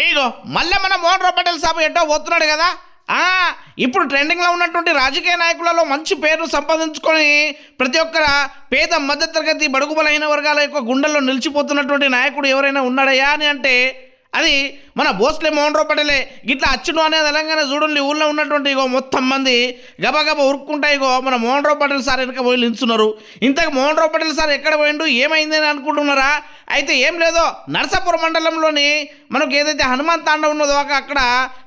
ఇగో మళ్ళీ మన మోహన్ రావు పటేల్ సాబు ఎట్టో పోతున్నాడు కదా? ఆ, ఇప్పుడు ట్రెండింగ్లో ఉన్నటువంటి రాజకీయ నాయకులలో మంచి పేరు సంపాదించుకొని ప్రతి ఒక్కర పేద మధ్యతరగతి బడుగు బలహీన వర్గాల యొక్క గుండెల్లో నిలిచిపోతున్నటువంటి నాయకుడు ఎవరైనా ఉన్నాడయా అని అంటే అది మన భోస్లే మోహన్ రావు పటేలే ఇట్లా అచ్చును అనే తెలంగాణ చూడండి ఊళ్ళో ఉన్నటువంటి ఇగో మొత్తం మంది గబగబా ఉరుక్కుంటా ఇగో మన మోహన్ రావు పటేల్ సార్ వెనక పోయి నిల్చున్నారు. ఇంతకు మోహన్ రావు పటేల్ సార్ ఎక్కడ పోయిండు ఏమైంది అని అనుకుంటున్నారా? అయితే ఏం లేదో నరసాపురం మండలంలోని మనకు ఏదైతే హనుమాన్ తాండ ఉన్నదో అక్కడ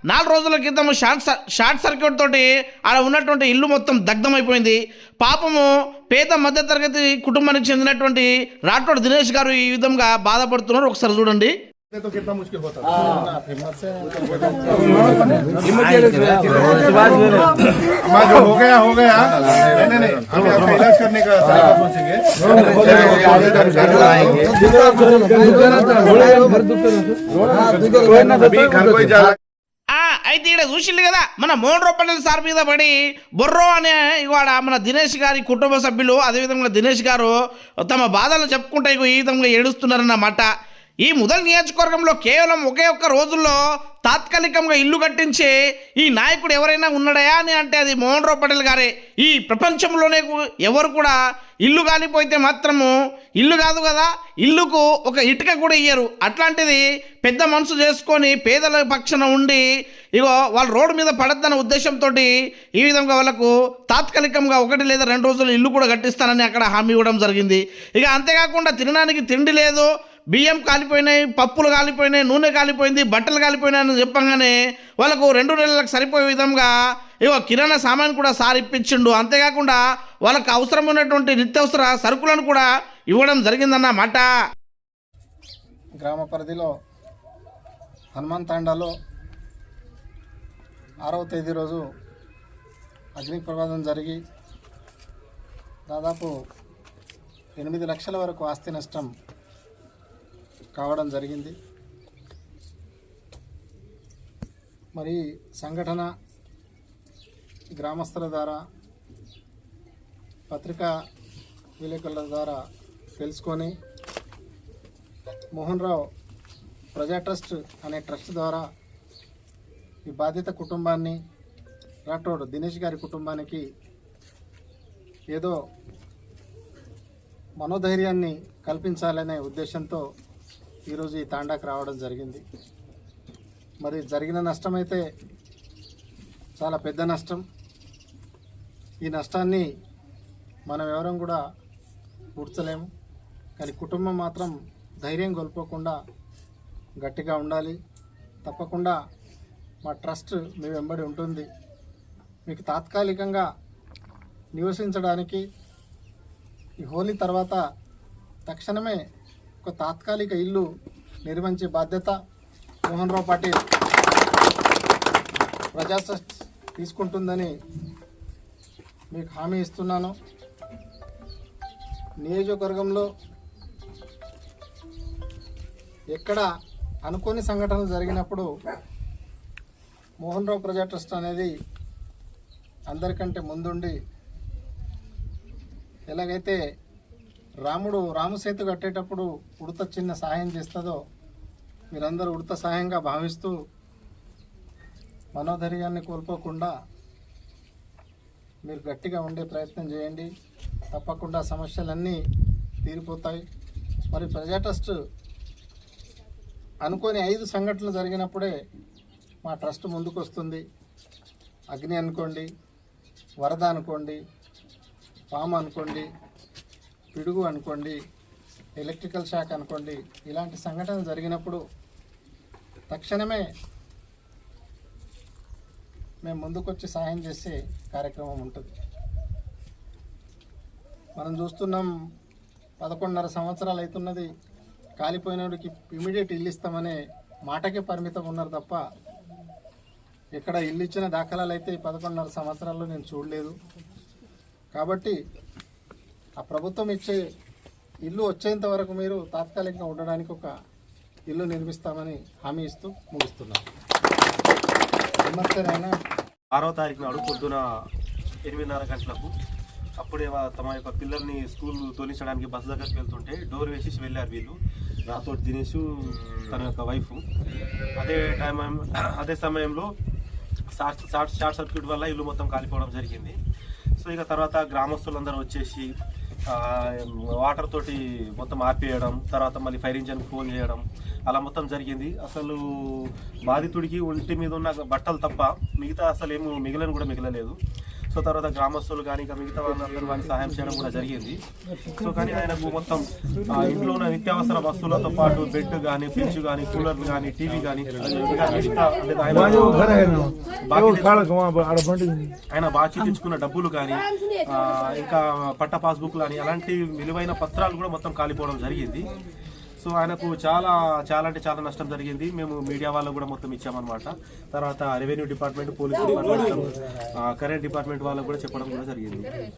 నాలుగు రోజుల క్రితం షార్ట్ సర్- షార్ట్ సర్క్యూట్ తోటి ఆడ ఉన్నటువంటి ఇల్లు మొత్తం దగ్ధమైపోయింది. పాపము పేద మధ్యతరగతి కుటుంబానికి చెందినటువంటి రాఠోడ్ దినేష్ గారు ఈ విధంగా బాధపడుతున్నారు. ఒకసారి చూడండి. तो कितना मुश्किल होता हमारा जो हो गया हो गया नहीं नहीं नहीं अभी आपका इलाज करने का तरीका सोचेंगे अभी घर कोई जा ఆ, అయితే ఇక్కడ చూసిండు కదా మన మోహన్ రూపాయల సార్ మీద పడి బొర్రో అనే ఇవాడ మన దినేష్ గారి కుటుంబ సభ్యులు అదేవిధంగా దినేష్ గారు తమ బాధలు చెప్పుకుంటే ఇగో ఈ విధంగా ఏడుస్తున్నారన్నమాట ఈ ముదల్ నియోజకవర్గంలో కేవలం ఒకే ఒక్క రోజుల్లో తాత్కాలికంగా ఇల్లు కట్టించి ఈ నాయకుడు ఎవరైనా ఉన్నాడయా అని అంటే అది మోహన్ రావు పటేల్ గారే. ఈ ప్రపంచంలోనే ఎవరు కూడా ఇల్లు కాలిపోతే మాత్రము ఇల్లు కాదు కదా ఇల్లుకు ఒక ఇటుక కూడా ఇయ్యరు. అట్లాంటిది పెద్ద మనసు చేసుకొని పేదల పక్షన ఉండి ఇగో వాళ్ళు రోడ్డు మీద పడద్దన్న ఉద్దేశంతో ఈ విధంగా వాళ్ళకు తాత్కాలికంగా ఒకటి లేదా రెండు రోజులు ఇల్లు కూడా కట్టిస్తానని అక్కడ హామీ ఇవ్వడం జరిగింది. ఇక అంతేకాకుండా తినడానికి తిండి లేదు బియ్యం కాలిపోయినాయి పప్పులు కాలిపోయినాయి నూనె కాలిపోయింది బట్టలు కాలిపోయినాయి అని చెప్పంగానే వాళ్ళకు రెండు నెలలకు సరిపోయే విధంగా ఇగో కిరాణా సామాన్ కూడా సార్ ఇప్పించిండు. అంతేకాకుండా వాళ్ళకు అవసరమైనటువంటి నిత్యవసర సరుకులను కూడా ఇవ్వడం జరిగిందన్నమాట గ్రామ పరిధిలో హనుమాన్ తాండాలో ఆరవ తేదీ రోజు అగ్ని ప్రమాదం జరిగి దాదాపు ఎనిమిది లక్షల వరకు ఆస్తి నష్టం కావడం జరిగింది. మరి సంఘటన గ్రామస్తుల ద్వారా పత్రికా విలేకరుల ద్వారా తెలుసుకొని మోహన్ రావు ప్రజా ట్రస్ట్ అనే ట్రస్ట్ ద్వారా ఈ బాధిత కుటుంబాన్ని రాఠోడ్ దినేష్ గారి కుటుంబానికి ఏదో మనోధైర్యాన్ని కల్పించాలనే ఉద్దేశంతో ఈరోజు ఈ తాండాకు రావడం జరిగింది. మరి జరిగిన నష్టం అయితే చాలా పెద్ద నష్టం. ఈ నష్టాన్ని మనం ఎవరం కూడా పూడ్చలేము కానీ కుటుంబం మాత్రం ధైర్యం కోల్పోకుండా గట్టిగా ఉండాలి. తప్పకుండా మా ట్రస్ట్ మీ వెంబడి ఉంటుంది. మీకు తాత్కాలికంగా నివసించడానికి ఈ హోలీ తర్వాత తక్షణమే ఒక తాత్కాలిక ఇల్లు నిర్మించే బాధ్యత మోహన్ రావు పాటిల్ ప్రజా ట్రస్ట్ తీసుకుంటుందని మీకు హామీ ఇస్తున్నాను. నియోజకవర్గంలో ఎక్కడ అనుకోని సంఘటనలు జరిగినప్పుడు మోహన్ రావు ప్రజా ట్రస్ట్ అనేది అందరికంటే ముందుండి ఎలాగైతే రాముడు రామసేతు కట్టేటప్పుడు ఉడత చిన్న సహాయం చేస్తుందో మీరందరూ ఉడత సహాయంగా భావిస్తూ మనోధైర్యాన్ని కోల్పోకుండా మీరు గట్టిగా ఉండే ప్రయత్నం చేయండి. తప్పకుండా సమస్యలన్నీ తీరిపోతాయి. మరి ప్రజా ట్రస్ట్ అనుకోని ఐదు సంఘటనలు జరిగినప్పుడే మా ట్రస్ట్ ముందుకు వస్తుంది అగ్ని అనుకోండి వరద అనుకోండి పాము అనుకోండి పిడుగు అనుకోండి ఎలక్ట్రికల్ షాక్ అనుకోండి ఇలాంటి సంఘటన జరిగినప్పుడు తక్షణమే మేము ముందుకొచ్చి సహాయం చేసే కార్యక్రమం ఉంటుంది. మనం చూస్తున్నాం పదకొండున్నర సంవత్సరాలు అవుతున్నది కాలిపోయినోడికి ఇమీడియట్ ఇల్లు ఇస్తామనే మాటకే పరిమితం ఉన్నారు తప్ప ఇక్కడ ఇల్లు ఇచ్చిన దాఖలాలు అయితే ఈ పదకొండున్నర సంవత్సరాల్లో నేను చూడలేదు. కాబట్టి ఆ ప్రభుత్వం ఇచ్చే ఇల్లు వచ్చేంత వరకు మీరు తాత్కాలికంగా ఉండడానికి ఒక ఇల్లు నిర్మిస్తామని హామీ ఇస్తూ ముగిస్తున్నాను నమస్తేనైనా ఆరో తారీఖు నాడు పొద్దున ఎనిమిదిన్నర గంటలకు అప్పుడే తమ యొక్క పిల్లల్ని స్కూల్ తోలించడానికి బస్సు దగ్గరికి వెళ్తుంటే డోర్ వేసేసి వెళ్ళారు వీళ్ళు. నాతో దినేష్ తన యొక్క వైఫ్. అదే టైం అదే సమయంలో షార్ట్ షార్ట్ షార్ట్ సర్క్యూట్ వల్ల ఇల్లు మొత్తం కాలిపోవడం జరిగింది. సో ఇక తర్వాత గ్రామస్తులందరూ వచ్చేసి వాటర్ తోటి మొత్తం ఆపేయడం తర్వాత మళ్ళీ ఫైర్ ఇంజన్ ఫోన్ చేయడం అలా మొత్తం జరిగింది. అసలు బాధితుడికి ఒంటి మీద ఉన్న బట్టలు తప్ప మిగతా అసలు ఏమి మిగిలిన కూడా మిగలలేదు. సో తర్వాత గ్రామస్తులు కానీ ఇంకా మిగతా వాళ్ళందరూ వారికి సహాయం చేయడం కూడా జరిగింది. సో కానీ ఆయనకు మొత్తం ఇంట్లో ఉన్న నిత్యావసర వస్తువులతో పాటు బెడ్ కానీ ఫ్రిడ్జ్ కానీ కూలర్ కానీ టీవీ కానీ ఆయన బాకీ తెచ్చుకున్న డబ్బులు కానీ ఇంకా పట్ట పాస్బుక్ కానీ అలాంటి విలువైన పత్రాలు కూడా మొత్తం కాలిపోవడం జరిగింది. సో ఆయనకు చాలా చాలా అంటే చాలా నష్టం జరిగింది. మేము మీడియా వాళ్ళకు కూడా మొత్తం ఇచ్చామన్నమాట. తర్వాత revenue department police department current department వాళ్ళకు కూడా చెప్పడం కూడా జరిగింది.